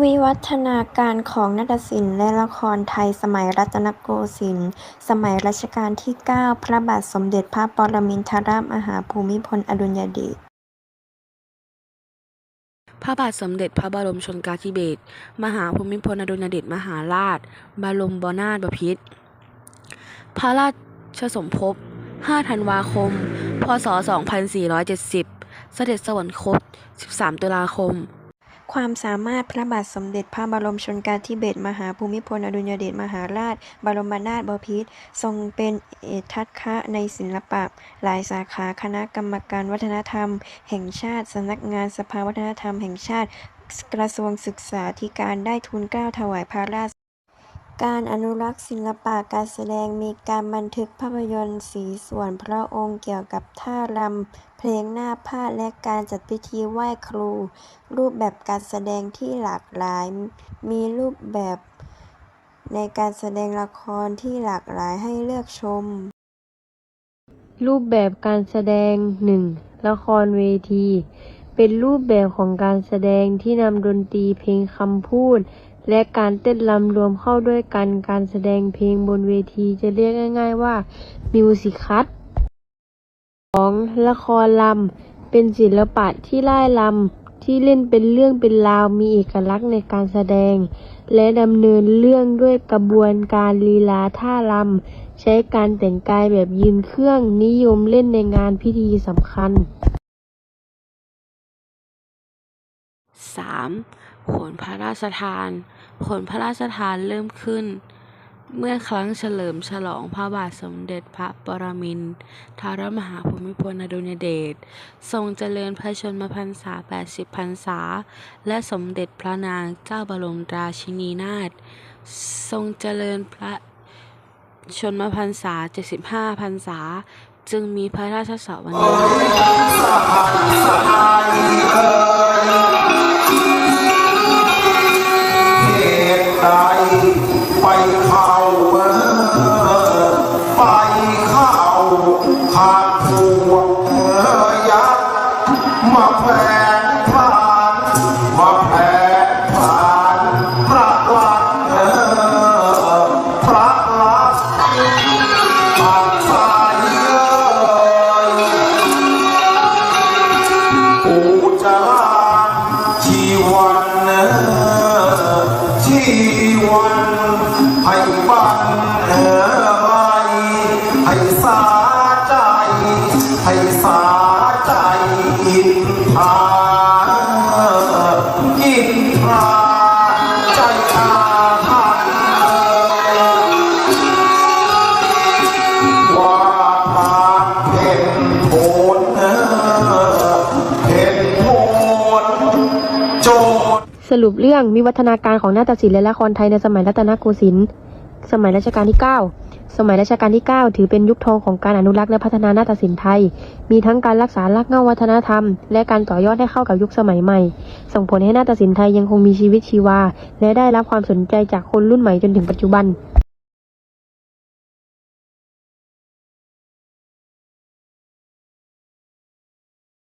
วิวัฒนาการของนาฏศิลป์และละครไทยสมัยรัตนโกสินทร์ สมัยรัชกาลที่ 9 พระบาทสมเด็จพระปรมินทรมหาภูมิพลอดุลยเดช พระบาทสมเด็จพระบรมชนกาธิเบศร มหาภูมิพลอดุลยเดชมหาราช บรมบนาถบพิตร พระราชสมภพ 5 ธันวาคม พศ 2470 เสด็จสวรรคต 13 ตุลาคม ความสามารถพระบาทสมเด็จพระบรมชนกาธิเบศรมหาภูมิพลอดุลยเดชมหาราช บรมนาถบพิตรทรงเป็นเอทัตคะในศิลปะ หลายสาขาคณะกรรมการวัฒนธรรม แห่งชาติสำนักงานสภาวัฒนธรรมแห่งชาติ กระทรวงศึกษาธิการได้ทุนเกล้าถวายพระราช การอนุรักษ์ศิลปะการแสดงมีการบันทึกภาพยนตร์สีส่วนพระองค์เกี่ยวกับท่ารำ เพลงหน้าผ้าและการจัดพิธีไหว้ครู รูปแบบการแสดงที่หลากหลาย มีรูปแบบในการแสดงละครที่หลากหลายให้เลือกชม รูปแบบการแสดง 1. ละครเวที เป็นรูปแบบของการแสดงที่นำดนตรีเพลงคำพูด และการเต้นรำรวมเข้าด้วยกัน การแสดงเพลงบนเวทีจะเรียกง่ายๆว่ามิวสิคัล 2. ละครลำเป็นศิลปะที่ไล่ลำที่เล่นเป็นเรื่องเป็นราวมีเอกลักษณ์ในการแสดง และดำเนินเรื่องด้วยกระบวนการลีลาท่ารำใช้การแต่งกายแบบยืนเครื่องนิยมเล่นในงานพิธีสำคัญ 3. โขนพระราชทานโขนพระราชทานเริ่มขึ้น เมื่อครั้งเฉลิมฉลองพระบาทสมเด็จพระปรมินทรมหาภูมิพลอดุลยเดชทรงเจริญพระชนมพรรษา 80 พรรษา และสมเด็จพระนางเจ้าบรมราชินีนาถทรงเจริญพระชนมพรรษา 75 พรรษา จึงมีพระราชสวนีเห เข้าเอ่อไปเข้าหากพวกเอ่อยักษ์มาแผลงพรานมาแผลงพรานพระลักษณ์พระลักษณ์ทางสายเอ่ยปูจารชีวันเอ่อชีวัน ให้บันเออไรให้สาใจให้สาใจอินทาอินทา โจรสรุปเรื่องวิวัฒนาการของนาฏศิลป์และละครไทยในสมัยรัตนโกสินทร์สมัยรัชกาลที่ 9 สมัยรัชกาลที่ 9 ถือเป็นยุคทองของการอนุรักษ์และพัฒนานาฏศิลป์ไทย มีทั้งการรักษารากเหง้าวัฒนธรรม และการต่อยอดให้เข้ากับยุคสมัยใหม่ ส่งผลให้นาฏศิลป์ไทยยังคงมีชีวิตชีวา และได้รับความสนใจจากคนรุ่นใหม่จนถึงปัจจุบัน